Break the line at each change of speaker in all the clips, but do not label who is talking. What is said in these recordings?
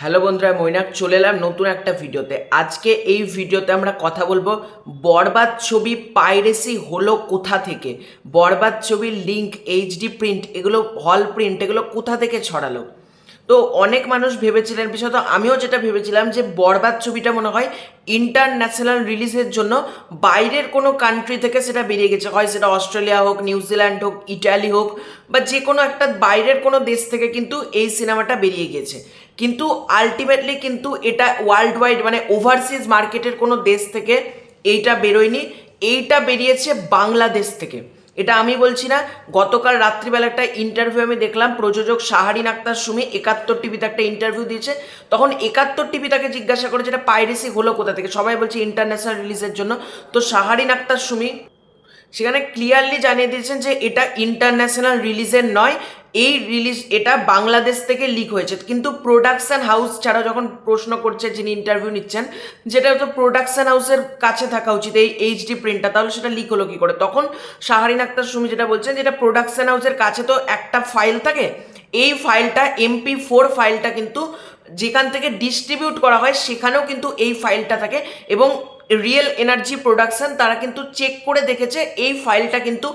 Hello বন্ধুরা মৈনাক, চলে এলাম নতুন একটা ভিডিওতে। আজকে এই ভিডিওতে আমরা কথা বলব বরবাদ ছবি পাইরেসি হলো কোথা থেকে? বরবাদ ছবির লিঙ্ক এইচডি প্রিন্ট এগুলো হল প্রিন্ট এগুলো কোথা থেকে ছড়ালো? তো অনেক মানুষ ভেবেছিলেন, বিশেষত আমিও যেটা ভেবেছিলাম যে বরবাদ ছবিটা মনে হয় ইন্টারন্যাশনাল রিলিজের জন্য বাইরের কোনো কান্ট্রি থেকে সেটা বেরিয়ে গেছে। হয় সেটা অস্ট্রেলিয়া হোক নিউজিল্যান্ড হোক ইটালি হোক বা যে কোনো একটা বাইরের কোনো দেশ থেকে কিন্তু এই সিনেমাটা বেরিয়ে গেছে। কিন্তু আলটিমেটলি কিন্তু এটা ওয়ার্ল্ড ওয়াইড মানে ওভারসিজ মার্কেটের কোনো দেশ থেকে এইটা বেরোয়নি। এইটা বেরিয়েছে বাংলাদেশ থেকে। এটা আমি বলছি না, গতকাল রাত্রিবেলা একটা ইন্টারভিউ আমি দেখলাম, প্রযোজক সাহারিন আক্তার সুমি একাত্তর টিভিতে একটা ইন্টারভিউ দিয়েছে। তখন একাত্তর টিভি তাকে জিজ্ঞাসা করে যেটা পাইরেসি হলো কোথা থেকে? সবাই বলছে ইন্টারন্যাশনাল রিলিজের জন্য। তো সাহারিন আক্তার সুমি সেখানে ক্লিয়ারলি জানিয়ে দিয়েছেন যে এটা ইন্টারন্যাশনাল রিলিজের নয়, এই রিলিজ এটা বাংলাদেশ থেকে লিক হয়েছে। কিন্তু প্রোডাকশন হাউস ছাড়া যখন প্রশ্ন করছে, যিনি ইন্টারভিউ নিচ্ছেন, যেটা তো প্রোডাকশন হাউসের কাছে থাকা উচিত, এই এইচডি প্রিন্টটা তাহলে সেটা লিক হলো কী করে? তখন শাহারিন আক্তার সুমি যেটা বলছেন যেটা প্রোডাকশন হাউসের কাছে তো একটা ফাইল থাকে, এই ফাইলটা এমপি ফোর ফাইলটা কিন্তু যেখান থেকে ডিস্ট্রিবিউট করা হয়, সেখানেও কিন্তু এই ফাইলটা থাকে এবং রিয়েল এনার্জি প্রোডাকশন তারা কিন্তু চেক করে দেখেছে, এই ফাইলটা কিন্তু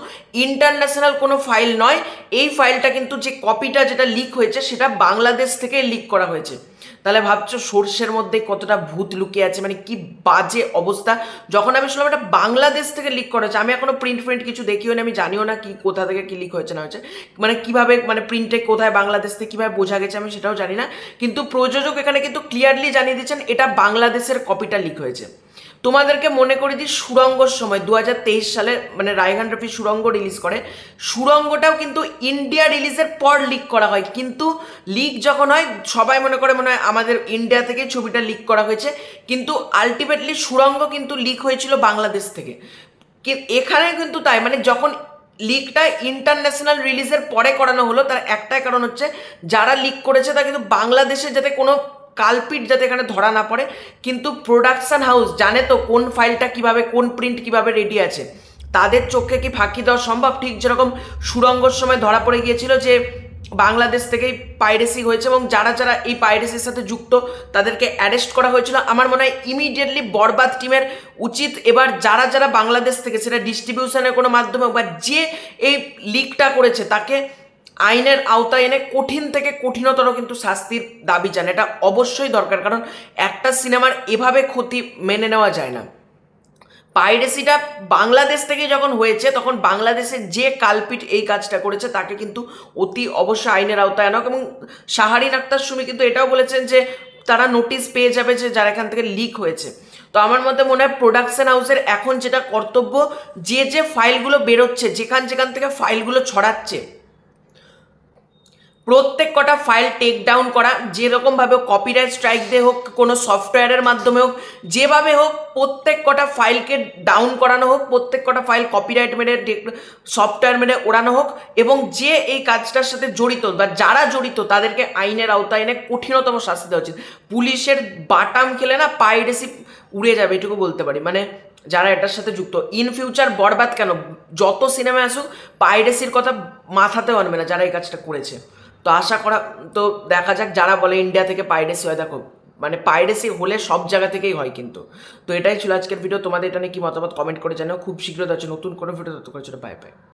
ইন্টারন্যাশনাল কোনো ফাইল নয়, এই ফাইলটা কিন্তু যে কপিটা যেটা লিক হয়েছে, সেটা বাংলাদেশ থেকে লিক করা হয়েছে। তাহলে ভাবছ সর্ষের মধ্যে কতটা ভূত লুকিয়ে আছে মানে কি বাজে অবস্থা? যখন আমি শুনলাম এটা বাংলাদেশ থেকে লিক করা হয়েছে, আমি এখনও প্রিন্ট প্রিন্ট কিছু দেখিও না, আমি জানিও না কি, কোথা থেকে কি লিক হয়েছে না হয়েছে মানে কীভাবে মানে প্রিন্টে কোথায় বাংলাদেশ থেকে কীভাবে বোঝা গেছে আমি সেটাও জানি না, কিন্তু প্রযোজক এখানে কিন্তু ক্লিয়ারলি জানিয়ে দিচ্ছেন, এটা বাংলাদেশের কপিটা লিক হয়েছে। তোমাদেরকে মনে করে দিই সুরঙ্গর সময় দু হাজার তেইশ সালে মানে রায়হান রফি সুরঙ্গ রিলিজ করে। সুরঙ্গটাও কিন্তু ইন্ডিয়া রিলিজের পর লিক করা হয়। কিন্তু লিক যখন হয়, সবাই মনে করে মনে হয় আমাদের ইন্ডিয়া থেকে ছবিটা লিক করা হয়েছে। কিন্তু আলটিমেটলি সুরঙ্গ কিন্তু লিক হয়েছিল বাংলাদেশ থেকে। এখানে কিন্তু তাই মানে যখন লিকটা ইন্টারন্যাশনাল রিলিজের পরে করানো হলো, তার একটাই কারণ হচ্ছে, যারা লিক করেছে তা কিন্তু বাংলাদেশে যাতে কোনো কালপিট যাতে এখানে ধরা না পড়ে। কিন্তু প্রোডাকশান হাউস জানে তো কোন ফাইলটা কীভাবে, কোন প্রিন্ট কীভাবে রেডি আছে। তাদের চোখে কি ফাঁকি দেওয়া সম্ভব? ঠিক যেরকম সুরঙ্গর সময় ধরা পড়ে গিয়েছিল যে বাংলাদেশ থেকেই পাইরেসি হয়েছে এবং যারা যারা এই পাইরেসির সাথে যুক্ত, তাদেরকে অ্যারেস্ট করা হয়েছিল। আমার মনে হয় ইমিডিয়েটলি বরবাদ টিমের উচিত এবার যারা যারা বাংলাদেশ থেকে, সেটা ডিস্ট্রিবিউশনের কোনো মাধ্যমে বা যে এই লিকটা করেছে, তাকে আইনের আওতায় এনে কঠিন থেকে কঠিনতর কিন্তু শাস্তির দাবি জানে এটা অবশ্যই দরকার, কারণ একটা সিনেমার এভাবে ক্ষতি মেনে নেওয়া যায় না। পাইরেসিটা বাংলাদেশ থেকে যখন হয়েছে, তখন বাংলাদেশের যে কালপিট এই কাজটা করেছে, তাকে কিন্তু অতি অবশ্যই আইনের আওতায় আনা এবং শাহারিন আক্তার সুমি কিন্তু এটাও বলেছেন যে তারা নোটিশ পেয়ে যাবে যে যারা এখান থেকে লিক হয়েছে। তো আমার মতে মনে হয় প্রোডাকশন হাউসের এখন যেটা কর্তব্য, যে যে ফাইলগুলো বেরোচ্ছে, যেখান যেখান থেকে ফাইলগুলো ছড়াচ্ছে প্রত্যেক কটা ফাইল টেক ডাউন করা যেরকমভাবে কপিরাইট স্ট্রাইক দিয়ে হোক, কোনো সফটওয়্যারের মাধ্যমে হোক, যেভাবে হোক, প্রত্যেক কটা ফাইলকে ডাউন করানো হোক, প্রত্যেক কটা ফাইল কপিরাইট মেরে সফটওয়্যার মেরে ওড়ানো হোক, এবং যে এই কাজটার সাথে জড়িত বা যারা জড়িত, তাদেরকে আইনের আওতায় এনে কঠিনতম শাস্তি দেওয়া উচিত। পুলিশের বাটাম খেলে না পাইরেসি উড়ে যাবে, এটুকু বলতে পারি। মানে যারা এটার সাথে যুক্ত ইন ফিউচার বরবাদ কেন? যত সিনেমা আসুক পাইরেসির কথা মাথাতেও আনবে না যারা এই কাজটা করেছে। তো আশা করা, তো দেখা যাক যারা বলে ইন্ডিয়া থেকে পাইরেসি হয়, দেখো মানে পাইরেসি হলে সব জায়গা থেকেই হয় কিন্তু। তো এটাই ছিল আজকের ভিডিও তোমাদের এটা নিয়ে কি মতামত? কমেন্ট করে জানাও। খুব শীঘ্র যাচ্ছে নতুন কোনো ভিডিও তত করে বাই বাই